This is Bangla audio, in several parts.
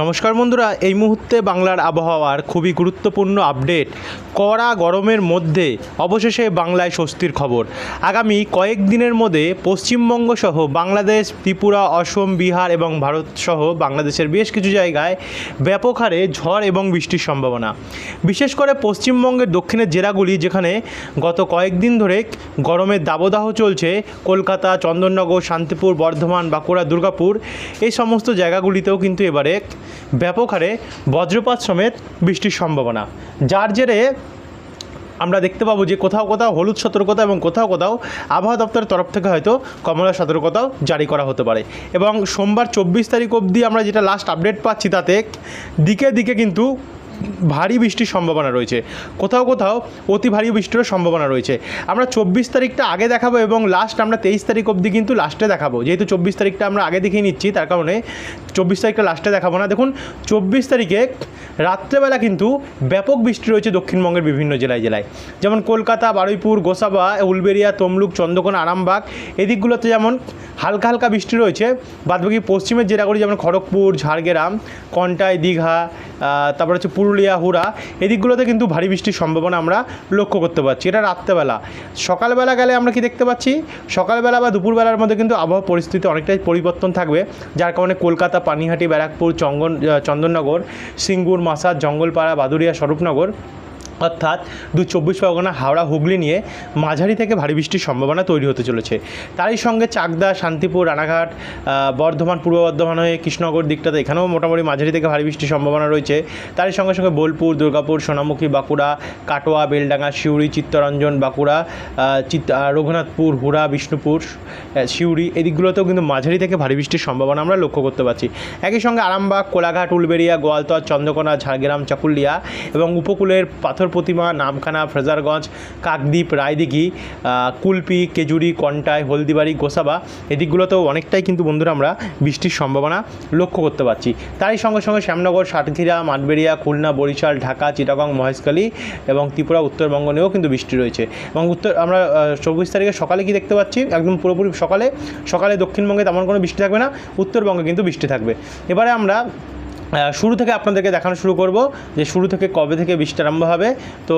নমস্কার বন্ধুরা, এই মুহূর্তে বাংলার আবহাওয়ার খুবই গুরুত্বপূর্ণ আপডেট কড়া গরমের মধ্যে, অবশেষে বাংলায় স্বস্তির খবর। আগামী কয়েকদিনের মধ্যে পশ্চিমবঙ্গ সহ বাংলাদেশ, ত্রিপুরা, অসম, বিহার এবং ভারত সহ বাংলাদেশের বেশ কিছু জায়গায় ব্যাপক হারে ঝড় এবং বৃষ্টির সম্ভাবনা। বিশেষ করে পশ্চিমবঙ্গের দক্ষিণের জেলাগুলি যেখানে গত কয়েকদিন ধরে গরমের দাবদাহ চলছে, কলকাতা, চন্দননগর, শান্তিপুর, বর্ধমান, বাঁকুড়া, দুর্গাপুর, এই সমস্ত জায়গাগুলিতেও কিন্তু এবারে ব্যাপক হারে বজ্রপাত সমেত বৃষ্টির সম্ভাবনা। যার জেরে আমরা দেখতে পাবো যে কোথাও কোথাও হলুদ সতর্কতা এবং কোথাও কোথাও আবহাওয়া দপ্তরের তরফ থেকে হয়তো কমলা সতর্কতাও জারি করা হতে পারে। এবং সোমবার চব্বিশ তারিখ অবধি আমরা যেটা লাস্ট আপডেট পাচ্ছি তাতে দিকে দিকে কিন্তু ভারী বৃষ্টির সম্ভাবনা রয়েছে। কোথাও কোথাও অতি ভারী বৃষ্টিরও সম্ভাবনা রয়েছে। আমরা চব্বিশ তারিখটা আগে দেখাবো এবং লাস্ট আমরা তেইশ তারিখ অবধি কিন্তু লাস্টে দেখাবো। যেহেতু চব্বিশ তারিখটা আমরা আগে দেখিয়ে নিচ্ছি, তার কারণে চব্বিশ তারিখটা লাস্টে দেখাবো না। দেখুন, চব্বিশ তারিখে রাত্রেবেলা কিন্তু ব্যাপক বৃষ্টি রয়েছে দক্ষিণবঙ্গের বিভিন্ন জেলায় জেলায়। যেমন কলকাতা, বারুইপুর, গোসাবা উলবেরিয়া তমলুক, চন্দ্রকোনা, আরামবাগ, এদিকগুলোতে যেমন হালকা হালকা বৃষ্টি রয়েছে। বাদবাকি পশ্চিমের জেলাগুলি যেমন খড়গপুর, ঝাড়গ্রাম, কন্টাই, দীঘা তারপর হচ্ছে পুরুলিয়া হুড়া, এদিকগুলোতে কিন্তু ভারী বৃষ্টির সম্ভাবনা আমরা লক্ষ্য করতে পারছি। এটা রাত্রেবেলা। সকালবেলা গেলে আমরা কি দেখতে পাচ্ছি? সকালবেলা বা দুপুরবেলার মধ্যে কিন্তু আবহাওয়া পরিস্থিতি অনেকটাই পরিবর্তন থাকবে, যার কারণে কলকাতা, পানিহাটি, ব্যারাকপুর, চঙ্গন চন্দননগর, সিঙ্গুর, মাসাদ, জঙ্গলপাড়া বাদুরিয়া স্বরূপনগর অর্থাৎ দু চব্বিশ পরগনা হাওড়া হুগলি নিয়ে মাঝারি থেকে ভারী বৃষ্টির সম্ভাবনা তৈরি হতে চলেছে। তারই সঙ্গে চাকদা শান্তিপুর রানাঘাট বর্ধমান পূর্ব বর্ধমান হয়ে কৃষ্ণনগর দিকটাতে এখানেও মোটামুটি মাঝারি থেকে ভারী বৃষ্টির সম্ভাবনা রয়েছে। তারই সঙ্গে সঙ্গে বোলপুর দুর্গাপুর সোনামুখী বাঁকুড়া কাটোয়া বেলডাঙ্গা সিউড়ি চিত্তরঞ্জন বাঁকুড়া চিত্ত রঘুনাথপুর হুড়া বিষ্ণুপুর আহ, সিউড়ি এই দিকগুলোতেও কিন্তু মাঝারি থেকে ভারী বৃষ্টির সম্ভাবনা আমরা লক্ষ্য করতে পারছি। একই সঙ্গে আরামবাগ কোলাঘাট উলবেড়িয়া গোয়ালতর চন্দ্রকোনা ঝাড়গ্রাম চাকুলিয়া এবং উপকূলের পাথর প্রতিমা, নামখানা, ফ্রেজারগঞ্জ, কাকদ্বীপ, রায়দিঘি কুলপি, কেজুরি, কন্টাই, হলদিবাড়ি, গোসাবা এদিকগুলোতেও অনেকটাই কিন্তু বন্ধুরা আমরা বৃষ্টির সম্ভাবনা লক্ষ্য করতে পারছি। তারই সঙ্গে সঙ্গে শ্যামনগর, সাতক্ষীরা, মাঠবেড়িয়া, খুলনা, বরিশাল, ঢাকা, চিটাগং, মহেশখালী এবং ত্রিপুরা উত্তরবঙ্গ নিয়েও কিন্তু বৃষ্টি রয়েছে এবং উত্তর আমরা চব্বিশ তারিখে সকালে কি দেখতে পাচ্ছি? একদম পুরোপুরি সকালে সকালে দক্ষিণবঙ্গে তেমন কোনো বৃষ্টি থাকবে না, উত্তরবঙ্গে কিন্তু বৃষ্টি থাকবে। এবারে আমরা শুরু থেকে আপনাদেরকে দেখানো শুরু করব যে শুরু থেকে কবে থেকে বৃষ্টি আরম্ভ হবে। তো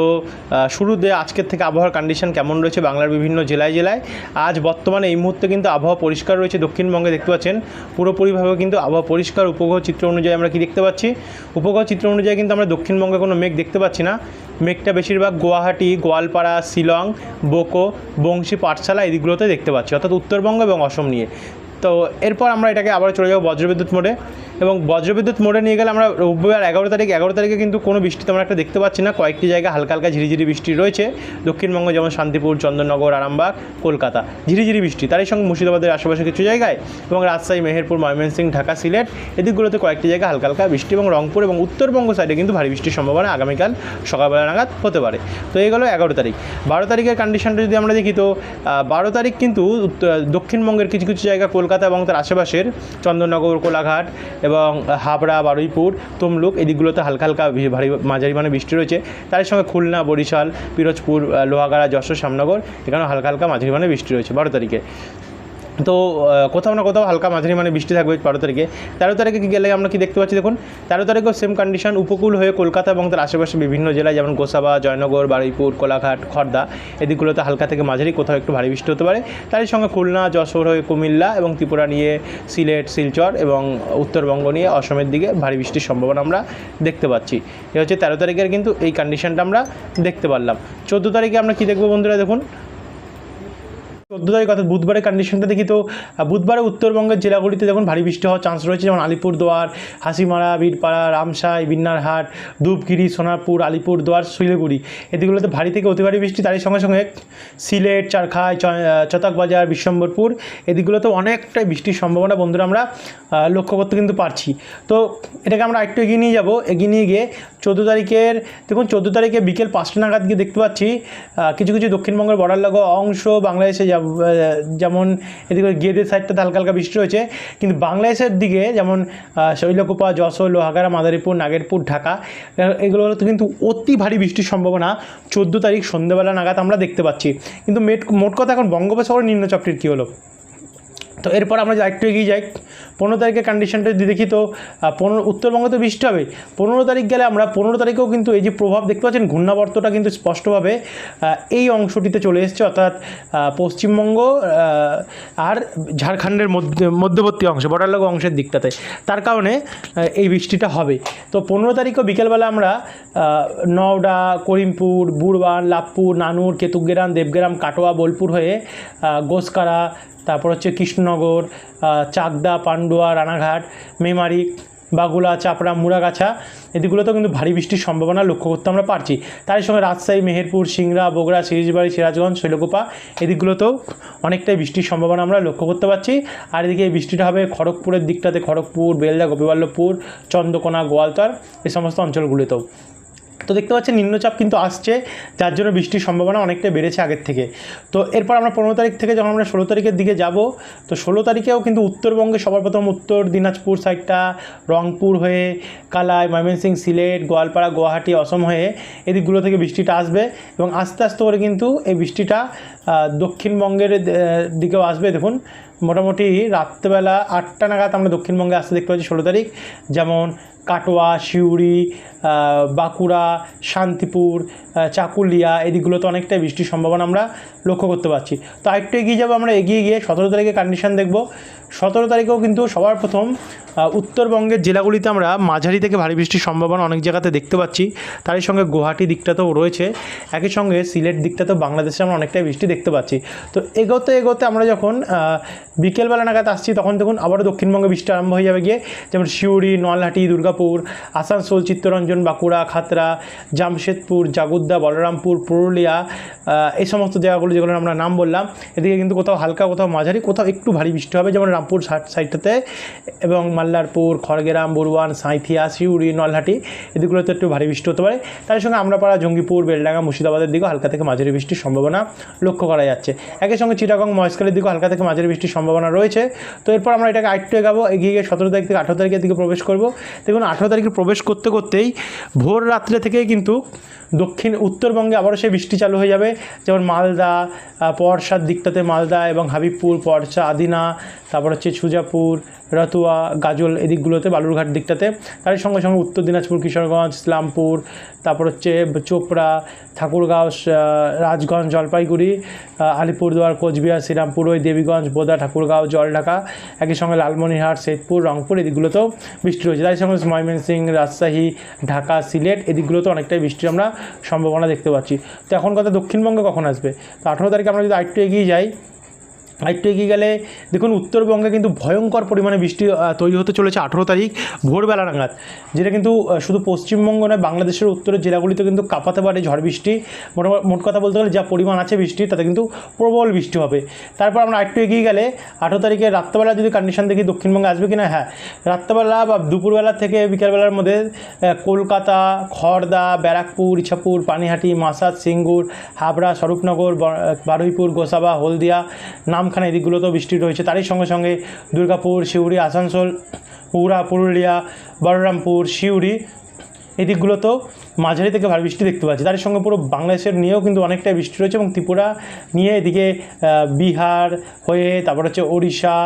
শুরুতে আজকের থেকে আবহাওয়ার কন্ডিশন কেমন রয়েছে বাংলার বিভিন্ন জেলায় জেলায়। আজ বর্তমানে এই মুহূর্তে কিন্তু আবহাওয়া পরিষ্কার রয়েছে দক্ষিণবঙ্গে দেখতে পাচ্ছেন। পুরোপুরিভাবে কিন্তু আবহাওয়া পরিষ্কার, উপগ্রহ চিত্র অনুযায়ী আমরা কি দেখতে পাচ্ছি? উপগ্রহ চিত্র অনুযায়ী কিন্তু আমরা দক্ষিণবঙ্গে কোনো মেঘ দেখতে পাচ্ছি না। মেঘটা বেশিরভাগ গুয়াহাটি, গোয়ালপাড়া, শিলং, বোকো, বংশী পাঠশালা এই দিকগুলোতে দেখতে পাচ্ছি, অর্থাৎ উত্তরবঙ্গ এবং অসম নিয়ে। তো, এরপর আমরা এটাকে আবার চলে যাব বজ্রবিদ্যুৎ মোডে। এবং বজ্রবিদ্যুৎ মোডে নিয়ে গেলে আমরা রবিবার এগারো তারিখ, এগারো তারিখে কিন্তু কোনো বৃষ্টি তেমন একটা দেখতে পাচ্ছি না। কয়েকটি জায়গায় হালকা হালকা ঝিরিঝিরি বৃষ্টি রয়েছে। দক্ষিণবঙ্গ যেমন শান্তিপুর, চন্দননগর, আরামবাগ, কলকাতা, ঝিরিঝিরি বৃষ্টি। তারই সঙ্গে মুর্শিদাবাদের আশেপাশে কিছু জায়গায় এবং রাজশাহী, মেহেরপুর, ময়মনসিংহ, ঢাকা, সিলেট এদিকগুলোতে কয়েকটি জায়গায় হালকা হালকা বৃষ্টি এবং রংপুর এবং উত্তরবঙ্গ সাইডে কিন্তু ভারী বৃষ্টির সম্ভাবনা আগামীকাল সকালবেলা নাগাদ হতে পারে। তো এই গেলো এগারো তারিখ। বারো তারিখের কন্ডিশনটা যদি আমরা দেখি তো বারো তারিখ কিন্তু দক্ষিণবঙ্গের কিছু কিছু জায়গা কলকাতা এবং তার আশেপাশের চন্দননগর, কোলাঘাট এবং হাবড়া, বারুইপুর, তমলুক এই দিকগুলোতে হালকা হালকা ভারী মাঝারি মানে বৃষ্টি রয়েছে। তার সঙ্গে খুলনা, বরিশাল, পিরোজপুর লোহাগাড়া, যশোর, শ্যামনগর এখানেও হালকা হালকা মাঝারি মানে বৃষ্টি রয়েছে বারো তারিখে। তো কোথাও না কোথাও হালকা মাঝারি মানে বৃষ্টি থাকবে বারো তারিখে। তেরো তারিখে কি গেলে আমরা কি দেখতে পাচ্ছি দেখুন? তেরো তারিখেও সেম কন্ডিশন উপকূল হয়ে কলকাতা এবং তার আশেপাশে বিভিন্ন জেলায়, যেমন গোসাবা, জয়নগর, বারুইপুর, কোলাঘাট খড়দা এদিকগুলোতে হালকা থেকে মাঝারি, কোথাও একটু ভারী বৃষ্টি হতে পারে। তারই সঙ্গে খুলনা, যশোর হয়ে কুমিল্লা এবং ত্রিপুরা নিয়ে সিলেট, শিলচর এবং উত্তরবঙ্গ নিয়ে অসমের দিকে ভারী বৃষ্টির সম্ভাবনা আমরা দেখতে পাচ্ছি। এ হচ্ছে তেরো তারিখের কিন্তু এই কন্ডিশনটা আমরা দেখতে পারলাম। চোদ্দ তারিখে আমরা কি দেখব বন্ধুরা দেখুন? চোদ্দ তারিখ অর্থাৎ বুধবারের কন্ডিশনটা দেখি তো বুধবারে উত্তরবঙ্গের জেলাগুলিতে দেখুন ভারী বৃষ্টি হওয়ার চান্স রয়েছে, যেমন আলিপুরদুয়ার, হাসিমারা, বীরপাড়া রামসাই বিন্নারহাট, ধূপগিরি, সোনারপুর, আলিপুরদুয়ার, শিলিগুড়ি। এদিকগুলোতে ভারী থেকে অতি ভারী বৃষ্টি, তারই সঙ্গে সঙ্গে সিলেট, চারখাই চতকবাজার, বিশ্বম্বরপুর এদিকগুলোতে অনেকটাই বৃষ্টির সম্ভাবনা বন্ধুরা আমরা লক্ষ্য করতে কিন্তু পারছি। তো এটাকে আমরা একটু এগিয়ে নিয়ে যাব, এগিয়ে নিয়ে গিয়ে চোদ্দ তারিখের, দেখুন চোদ্দ তারিখে বিকেল পাঁচটা নাগাদ গিয়ে দেখতে পাচ্ছি কিছু কিছু দক্ষিণবঙ্গের বর্ডার লাগো অংশ, বাংলাদেশে যাব- যেমন এদিকে গেদের সাইডটাতে হালকা হালকা বৃষ্টি রয়েছে কিন্তু বাংলাদেশের দিকে যেমন শৈলকুপা, যশোর, লোহাগাড়া, মাদারীপুর, নাগেরপুর, ঢাকা এগুলো এগুলোতে কিন্তু অতি ভারী বৃষ্টির সম্ভাবনা। চোদ্দ তারিখ সন্ধ্যেবেলা নাগাদ আমরা দেখতে পাচ্ছি। কিন্তু মেট, মোট কথা এখন বঙ্গোপসাগরের নিম্নচাপটির কী হলো? তো এরপর আমরা একটু এগিয়ে যাই। পনেরো তারিখের কন্ডিশনটা যদি দেখি তো পনেরো, উত্তরবঙ্গে তো বৃষ্টি হবে পনেরো তারিখ গেলে আমরা, পনেরো তারিখেও কিন্তু এই যে প্রভাব দেখতে পাচ্ছেন, ঘূর্ণাবর্তটা কিন্তু স্পষ্টভাবে এই অংশটিতে চলে এসছে, অর্থাৎ পশ্চিমবঙ্গ আর ঝাড়খণ্ডের মধ্যে, মধ্যবর্তী অংশ, বর্ডার অংশের দিকটাতে। তার কারণে এই বৃষ্টিটা হবে। তো পনেরো তারিখও বিকেলবেলা আমরা নওডা, করিমপুর, বুড়বান লাভপুর নানুর কেতুগ্রাম দেবগ্রাম, কাটোয়া, বোলপুর হয়ে গোসকারা তারপর হচ্ছে কৃষ্ণনগর চাকদা, পান্ডুয়া, রানাঘাট, মেমারি, বাগুলা, চাপড়া, মুড়াগাছা, এদিকগুলোতেও কিন্তু ভারী বৃষ্টির সম্ভাবনা লক্ষ্য করতে আমরা পারছি। তার সঙ্গে রাজশাহী, মেহেরপুর, সিংড়া, বগুড়া সিরিজবাড়ি সিরাজগঞ্জ, শৈলকুপা, এদিকগুলোতেও অনেকটাই বৃষ্টির সম্ভাবনা আমরা লক্ষ্য করতে পারছি। আর এদিকে এই বৃষ্টিটা হবে খড়গপুরের দিকটাতে, খড়গপুর, বেলদা, গোপীবল্লভপুর, চন্দ্রকোনা, গোয়ালতর, এই সমস্ত অঞ্চলগুলিতেও। তো দেখতে পাচ্ছেন নিম্নচাপ কিন্তু আসছে, যার জন্য বৃষ্টির সম্ভাবনা অনেকটা বেড়েছে আগের থেকে। তো এরপর আমরা পনেরো তারিখ থেকে যখন আমরা ষোলো তারিখের দিকে যাব, তো ষোলো তারিখেও কিন্তু উত্তরবঙ্গে সবার প্রথম উত্তর দিনাজপুর সাইডটা রংপুর হয়ে, কালাই ময়মনসিং সিলেট, গোয়ালপাড়া, গুয়াহাটি, অসম হয়ে এদিকগুলো থেকে বৃষ্টিটা আসবে এবং আস্তে আস্তে করে কিন্তু এই বৃষ্টিটা দক্ষিণবঙ্গের দিকেও আসবে। দেখুন, মোটামুটি রাত্রেবেলা আটটা নাগাদ আমরা দক্ষিণবঙ্গে আসতে দেখতে পাচ্ছি ষোলো তারিখ। যেমন কাটোয়া, সিউড়ি বাঁকুড়া, শান্তিপুর চাকুলিয়া, এদিকগুলোতে অনেকটাই বৃষ্টির সম্ভাবনা আমরা লক্ষ্য করতে পারছি। তো আরেকটু এগিয়ে যাব, আমরা এগিয়ে গিয়ে সতেরো তারিখে কন্ডিশন দেখব। সতেরো তারিখেও কিন্তু সবার প্রথম উত্তরবঙ্গের জেলাগুলিতে আমরা মাঝারি থেকে ভারী বৃষ্টির সম্ভাবনা অনেক জায়গাতে দেখতে পাচ্ছি। তারই সঙ্গে গুয়াহাটি দিকটাতেও রয়েছে। একই সঙ্গে সিলেট দিকটাতেও বাংলাদেশে আমরা অনেকটাই বৃষ্টি দেখতে পাচ্ছি। তো এগোতে এগোতে আমরা যখন বিকেলবেলা নাগাদ আসছি, তখন দেখুন আবারও দক্ষিণবঙ্গে বৃষ্টি আরম্ভ হয়ে যাবে গিয়ে, যেমন শিউড়ি নলহাটি দুর্গাপুর আসানসোল, চিত্তরঞ্জন, বাঁকুড়া খাতড়া জামশেদপুর, জাগুদ্দা, বলরামপুর, পুরুলিয়া এই সমস্ত জায়গাগুলো যেগুলো আমরা নাম বললাম, এদিকে কিন্তু কোথাও হালকা, কোথাও মাঝারি, কোথাও একটু ভারী বৃষ্টি হবে, যেমন রামপুর সাইড- সাইডটাতে এবং মাল্লারপুর, খড়গেরাম, বড়ুয়ান, সাঁইথিয়া শিউড়ি নলহাটি, এদিকগুলোতে একটু ভারী বৃষ্টি হতে পারে। তার সঙ্গে আমরাপাড়া, জঙ্গিপুর, বেলডাঙ্গা, মুর্শিদাবাদের দিকেও হালকা থেকে মাঝারি বৃষ্টির সম্ভাবনা লক্ষ্য করা যাচ্ছে। একই সঙ্গে চিটাগং, মহেশখালীর দিকেও হালকা থেকে মাঝারি বৃষ্টির সম্ভাবনা রয়েছে। তো এরপর আমরা এটাকে আরেকটু এগাবো, এগিয়ে গিয়ে সতেরো তারিখ থেকে আঠেরো তারিখের দিকে প্রবেশ করব। দেখুন আঠেরো তারিখে প্রবেশ করতে করতেই ভোর রাত্রে থেকেই কিন্তু দক্ষিণ উত্তরবঙ্গে আবারও সেই বৃষ্টি চালু হয়ে যাবে। যেমন মালদা পরশার দিকটাতে মালদা এবং হাবিবপুর পরশা আদিনা, তারপর হচ্ছে সুজাপুর, রতুয়া, গাজল এদিকগুলোতে, বালুরঘাট দিকটাতে। তার সঙ্গে সঙ্গে উত্তর দিনাজপুর, কিশোরগঞ্জ, ইসলামপুর, তারপর হচ্ছে চোপড়া, ঠাকুরগাঁও রাজগঞ্জ, জলপাইগুড়ি আলিপুরদুয়ার, কোচবিহার শ্রীরামপুর ওই দেবীগঞ্জ, বোদা, ঠাকুরগাঁও, জলঢাকা, একই সঙ্গে লালমনিরহাট শেখপুর রংপুর এদিকগুলোতেও বৃষ্টি রয়েছে। তার সঙ্গে ময়মনসিং রাজশাহী, ঢাকা, সিলেট, এদিকগুলোতে অনেকটাই বৃষ্টির আমরা সম্ভাবনা দেখতে পাচ্ছি। তো এখন কথা দক্ষিণবঙ্গে কখন আসবে? তো আঠেরো তারিখে আমরা যদি আরেকটু এগিয়ে যাই আরেকটু এগিয়ে গেলে, দেখুন উত্তরবঙ্গে কিন্তু ভয়ঙ্কর পরিমাণে বৃষ্টি তৈরি হতে চলেছে আঠেরো তারিখ, ভোরবেলা নাগাদ। যেটা কিন্তু শুধু পশ্চিমবঙ্গ নয়, বাংলাদেশের উত্তরের জেলাগুলিতে কিন্তু কাঁপাতে পারে ঝড় বৃষ্টি। মোটামুটি মোট কথা বলতে গেলে যা পরিমাণ আছে বৃষ্টি, তাতে কিন্তু প্রবল বৃষ্টি হবে। তারপর আমরা আরেকটু এগিয়ে গেলে, আঠেরো তারিখে রাত্রেবেলা যদি কন্ডিশন দেখি দক্ষিণবঙ্গে আসবে কি না হ্যাঁ রাত্রেবেলা বা দুপুরবেলা থেকে বিকেলবেলার মধ্যে কলকাতা খড়দা ব্যারাকপুর, ইছাপুর, পানিহাটি, মাসাদ, সিঙ্গুর, হাবড়া, স্বরূপনগর বারুইপুর, গোসাবা, হলদিয়া নামখানা এদিকগুলোতেও বৃষ্টি রয়েছে তারই সঙ্গে সঙ্গে দুর্গাপুর সিউড়ি আসানসোল পুরা পুরুলিয়া, বলরামপুর সিউড়ি এদিকগুলোতেও মাঝারি থেকে ভারী বৃষ্টি দেখতে পাচ্ছি। তার সঙ্গে পুরো বাংলাদেশের নিয়েও কিন্তু অনেকটাই বৃষ্টি রয়েছে এবং ত্রিপুরা নিয়ে এদিকে বিহার হয়ে তারপর হচ্ছে ওড়িশা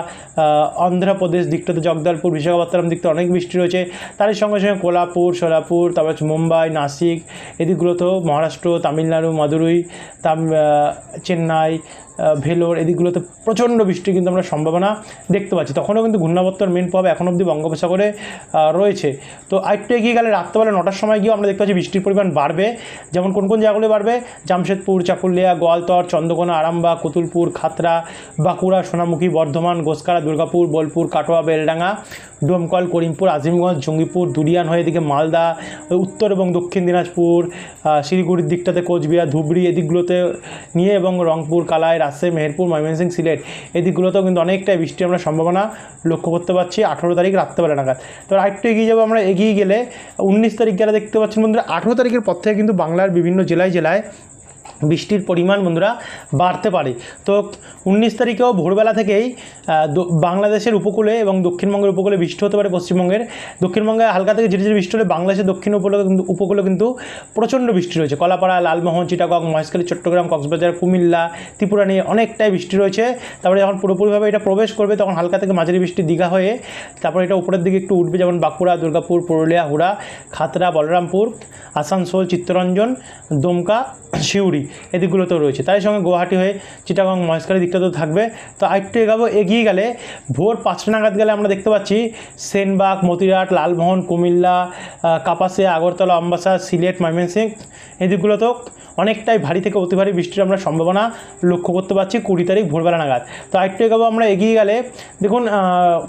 অন্ধ্রপ্রদেশ দিকটাতে জগদলপুর, বিশাখাপত্তনম দিকটা অনেক বৃষ্টি রয়েছে। তারই সঙ্গে সঙ্গে কোলাপুর, সোলাপুর, তারপর হচ্ছে মুম্বাই, নাসিক এদিকগুলোতেও মহারাষ্ট্র, তামিলনাড়ু, মাদুরই, তাম চেন্নাই ভেলোর এদিকগুলোতে প্রচণ্ড বৃষ্টির কিন্তু আমরা সম্ভাবনা দেখতে পাচ্ছি। তখনও কিন্তু ঘূর্ণাবর্তর মেন প্রভাব এখন অবধি বঙ্গোপসাগরে রয়েছে। তো আরেকটু এগিয়ে গেলে রাত্রেবেলা নটার সময় গিয়েও আমরা দেখতে পাচ্ছি বৃষ্টির পরিমাণ বাড়বে। যেমন কোন কোন জায়গাগুলো বাড়বে? জামশেদপুর, চাকুলিয়া, গোয়ালতর, চন্দ্রকোনা আরামবা কুতুলপুর খাতরা, বাঁকুড়া, সোনামুখী, বর্ধমান গোসকারা দুর্গাপুর, বোলপুর, কাটোয়া, বেলডাঙ্গা। ডোমকল, করিমপুর, আজিমগঞ্জ, জঙ্গিপুর, দুরিয়ান হয়ে এদিকে মালদা, উত্তর এবং দক্ষিণ দিনাজপুর শিলিগুড়ির দিকটাতে কোচবিহার, ধুবড়ি এদিকগুলোতে নিয়ে এবং রংপুর, কালাই, রাজশাহী, মেহেরপুর, ময়মনসিংহ, সিলেট এদিকগুলোতেও কিন্তু অনেকটাই বৃষ্টি আমরা সম্ভাবনা লক্ষ্য করতে পারছি। আঠেরো তারিখ, রাত্রেবেলা নাগাদ। তো আরেকটু এগিয়ে যাব আমরা, এগিয়ে গেলে উনিশ তারিখ গেলে দেখতে পাচ্ছেন বন্ধুরা, আঠেরো তারিখের পর থেকে কিন্তু বাংলার বিভিন্ন জেলায় জেলায় বৃষ্টির পরিমাণ বন্ধুরা বাড়তে পারে। তো উনিশ তারিখেও ভোরবেলা থেকেই বাংলাদেশের উপকূলে এবং দক্ষিণবঙ্গের উপকূলে বৃষ্টি হতে পারে পশ্চিমবঙ্গের। দক্ষিণবঙ্গে হালকা থেকে ঝিরিঝিরি বৃষ্টি হলে বাংলাদেশের দক্ষিণ উপকূলে কিন্তু উপকূলে কিন্তু প্রচণ্ড বৃষ্টি রয়েছে। কলাপাড়া, লালমোহন, চিটাগং, মহেশখালী, চট্টগ্রাম, কক্সবাজার, কুমিল্লা, ত্রিপুরা নিয়ে অনেকটাই বৃষ্টি রয়েছে। তারপরে যখন পুরোপুরিভাবে এটা প্রবেশ করবে, তখন হালকা থেকে মাঝারি বৃষ্টি দীঘা হয়ে, তারপরে এটা উপরের দিকে একটু উঠবে, যেমন বাঁকুড়া, দুর্গাপুর, পুরুলিয়া, হুড়া খাতড়া বলরামপুর, আসানসোল, চিত্তরঞ্জন, দুমকা, সিউড়ি। এদিকগুলোতেও রয়েছে। তাই সঙ্গে গুয়াহাটি হয়ে চিটাগং মহেশখালী দিকটাতেও থাকবে। তো আরেকটু এগাবো এগিয়ে গেলে ভোর পাঁচটা নাগাদ গেলে আমরা দেখতে পাচ্ছি সেনবাগ মতিরাট লালমোহন কুমিল্লা আহ, কাপাসিয়া আগরতলা আম্বাসা সিলেট ময়মনসিংহ এদিকগুলোতেও অনেকটাই ভারী থেকে অতি ভারী বৃষ্টির আমরা সম্ভাবনা লক্ষ্য করতে পারছি কুড়ি তারিখ ভোরবেলা নাগাদ। তো আরেকটু এগাবো আমরা এগিয়ে গেলে দেখুন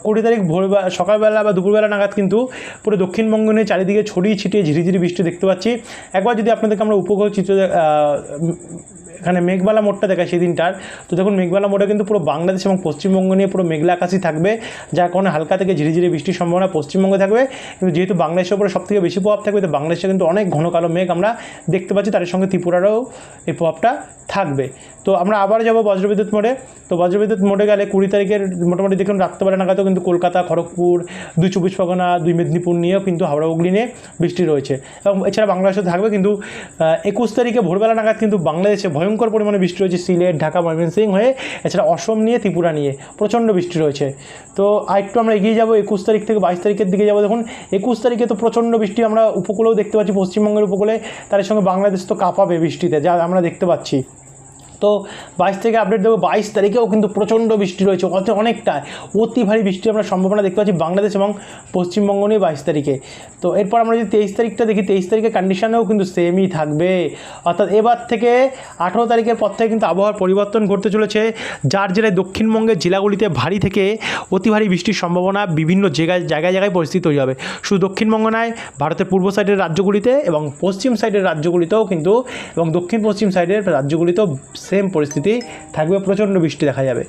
কুড়ি তারিখ ভোরবেলা সকালবেলা বা দুপুরবেলা নাগাদ কিন্তু পুরো দক্ষিণবঙ্গ নিয়ে চারিদিকে ছড়িয়ে ছিটিয়ে ঝিরিঝিরি বৃষ্টি দেখতে পাচ্ছি। একবার যদি আপনাদেরকে আমরা উপগ্রহ চিত্র এখানে মেঘবালা মোড়টা দেখায় সেদিনটার তো দেখুন মেঘবালা মোড়ে কিন্তু পুরো বাংলাদেশ এবং পশ্চিমবঙ্গ নিয়ে পুরো মেঘলা আকাশই থাকবে, যার কারণে হালকা থেকে ঝিরিঝিরি বৃষ্টির সম্ভাবনা পশ্চিমবঙ্গে থাকবে। কিন্তু যেহেতু বাংলাদেশের উপরে সব থেকে বেশি প্রভাব থাকবে, তো বাংলাদেশে কিন্তু অনেক ঘন কালো মেঘ আমরা দেখতে পাচ্ছি। তার সঙ্গে ত্রিপুরারও এই প্রভাবটা থাকবে। তো আমরা আবার যাব বজ্রবিদ্যুৎ মোড়ে। তো বজ্রবিদ্যুৎ মোড়ে গেলে কুড়ি তারিখের মোটামুটি দেখুন, রাত্রেবেলা নাগাদও কিন্তু কলকাতা, খড়গপুর, দুই চব্বিশ পরগনা, দুই মেদিনীপুর নিয়েও কিন্তু হাওড়া হুগলি নিয়ে বৃষ্টি রয়েছে। এবং এছাড়া বাংলাদেশে থাকবে, কিন্তু একুশ তারিখে ভোরবেলা নাগাদ কিন্তু বাংলাদেশে ভয়ঙ্কর পরিমাণে বৃষ্টি রয়েছে, সিলেট, ঢাকা, ময়মনসিংহ হয়ে, এছাড়া অসম নিয়ে ত্রিপুরা নিয়ে প্রচণ্ড বৃষ্টি রয়েছে। তো আরেকটু আমরা এগিয়ে যাব, একুশ তারিখ থেকে বাইশ তারিখের দিকে যাব। দেখুন, একুশ তারিখে তো প্রচণ্ড বৃষ্টি আমরা উপকূলেও দেখতে পাচ্ছি, পশ্চিমবঙ্গের উপকূলে। তার সঙ্গে বাংলাদেশ তো কাঁপাবে বৃষ্টিতে, যা আমরা দেখতে পাচ্ছি। তো বাইশ থেকে আপডেট দেবো। বাইশ তারিখেও কিন্তু প্রচণ্ড বৃষ্টি রয়েছে অনেকটা অতি ভারী বৃষ্টি আমরা সম্ভাবনা দেখতে পাচ্ছি বাংলাদেশ এবং পশ্চিমবঙ্গ নিয়ে বাইশ তারিখে। তো এরপর আমরা যদি তেইশ তারিখটা দেখি, তেইশ তারিখের কন্ডিশনেও কিন্তু সেমই থাকবে। অর্থাৎ এবার থেকে আঠেরো তারিখের পর থেকে কিন্তু আবহাওয়ার পরিবর্তন ঘটতে চলেছে। যার জেলায় দক্ষিণবঙ্গের জেলাগুলিতে ভারী থেকে অতি ভারী বৃষ্টির সম্ভাবনা বিভিন্ন জায়গায় জায়গায় জায়গায় পরিস্থিতি তৈরি হবে। শুধু দক্ষিণবঙ্গ নয়, ভারতের পূর্ব সাইডের রাজ্যগুলিতে এবং পশ্চিম সাইডের রাজ্যগুলিতেও কিন্তু এবং দক্ষিণ পশ্চিম সাইডের রাজ্যগুলিতেও সেম পরিস্থিতি থাকবে প্রচণ্ড বৃষ্টি দেখা যাবে।